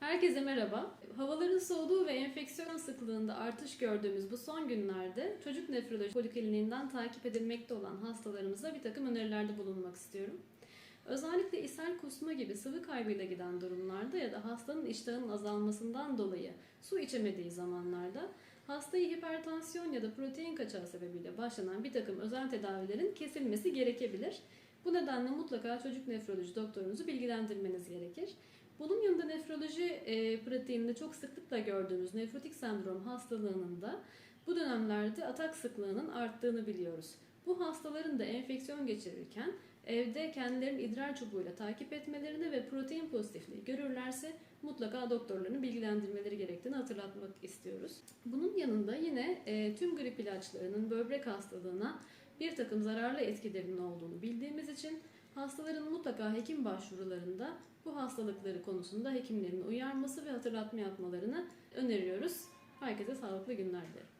Herkese merhaba. Havaların soğuduğu ve enfeksiyon sıklığında artış gördüğümüz bu son günlerde çocuk nefroloji polikliniğinden takip edilmekte olan hastalarımıza bir takım önerilerde bulunmak istiyorum. Özellikle ishal kusma gibi sıvı kaybıyla giden durumlarda ya da hastanın iştahının azalmasından dolayı su içemediği zamanlarda hastayı hipertansiyon ya da protein kaçağı sebebiyle başlanan bir takım özel tedavilerin kesilmesi gerekebilir. Bu nedenle mutlaka çocuk nefroloji doktorunuzu bilgilendirmeniz gerekir. Bunun yanında nefroloji e, pratiğinde çok sıklıkla gördüğümüz nefrotik sendrom hastalığının da bu dönemlerde atak sıklığının arttığını biliyoruz. Bu hastaların da enfeksiyon geçirirken evde kendilerinin idrar çubuğuyla takip etmelerini ve protein pozitifliği görürlerse mutlaka doktorlarını bilgilendirmeleri gerektiğini hatırlatmak istiyoruz. Bunun yanında yine e, tüm grip ilaçlarının böbrek hastalığına bir takım zararlı etkilerinin olduğunu bildiğimiz için hastaların mutlaka hekim başvurularında bu hastalıkları konusunda hekimlerin uyarması ve hatırlatma yapmalarını öneriyoruz. Herkese sağlıklı günler dilerim.